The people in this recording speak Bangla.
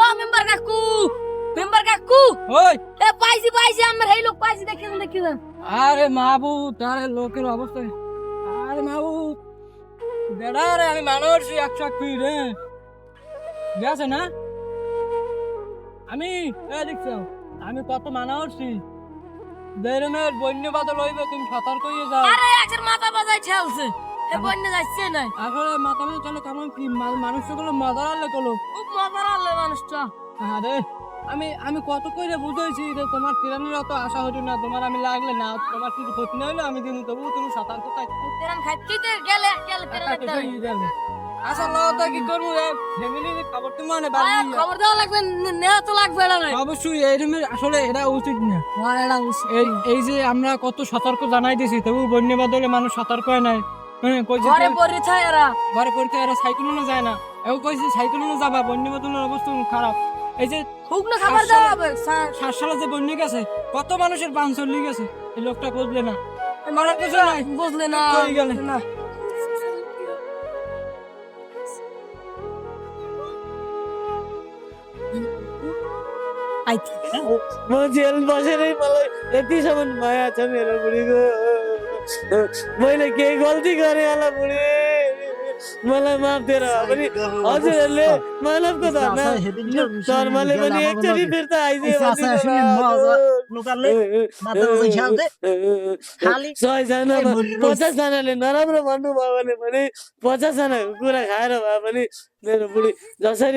ও মেম্বার কাকু মেম্বার কাকু। ওই। এ পাইছি পাইছি আমার এই লোক পাইছি দেখি দেখি আরে মাহবুব তার লোকের অবস্থা। আরে মাহবুব বেড়া রে আমি মানুষ একশো এক ফিট রে। গেছে না? আমি এ দেখছ আমি কত মানুষছি বেরমের বন্য বাদল হইবে তুমি সতর্ক হয়ে যাও। আরে একজন মাথা বাজাই ঠেলছে। বন্যা যাচ্ছে না। আসলে মাথা মাথা চলে কেমন কি মানুষগুলো মজা আনলে কলো খুব মজার আনলে মানুষটা। আরে আমি আমি কত করে বুঝাইছি যে তোমার ট্রেনের অত আশা হতো না তোমার আমি লাগলে না তোমার কিছু ক্ষতি না হলে আমি দিন তবু তুমি খাইতে গেলে গেলে তেরান আচ্ছা লতা কি করব ফ্যামিলি খবর তো মানে খবর দেওয়া লাগবে নেওয়া তো লাগবে না অবশ্যই এই রুমের আসলে এটা উচিত না। হ্যাঁ এই এই যে আমরা কত সতর্ক জানাই দিছি তবু বন্য বাদলে মানুষ সতর্ক হয় নাই। মানে ঘরে পড়ে এরা। ঘরে পড়ে এরা সাইকেল নিয়ে যায় না। এও কইছে সাইকেল নিয়ে যাবা বন্যা বদলের অবস্থা খারাপ। এই যে শুকনো খাবার হবে যে বন্যা গেছে কত মানুষের পান চল্লি গেছে এই লোকটা বুঝলে না। মারার কিছু নাই। বুঝলে না গেলে? না। এটি সামান মায়া আছে বুড়ি গো। मैले केही गल्ती गरेँ होला बुढी। मलाई माफ दिएर भए पनि हजुरहरूले मानवको धर्ना धर्मले पनि एकचोटि फिर्ता सयजनामा पचासजनाले नराम्रो भन्नुभयो भने पनि पचासजनाको कुरा खाएर भए पनि मेरो बुढी जसरी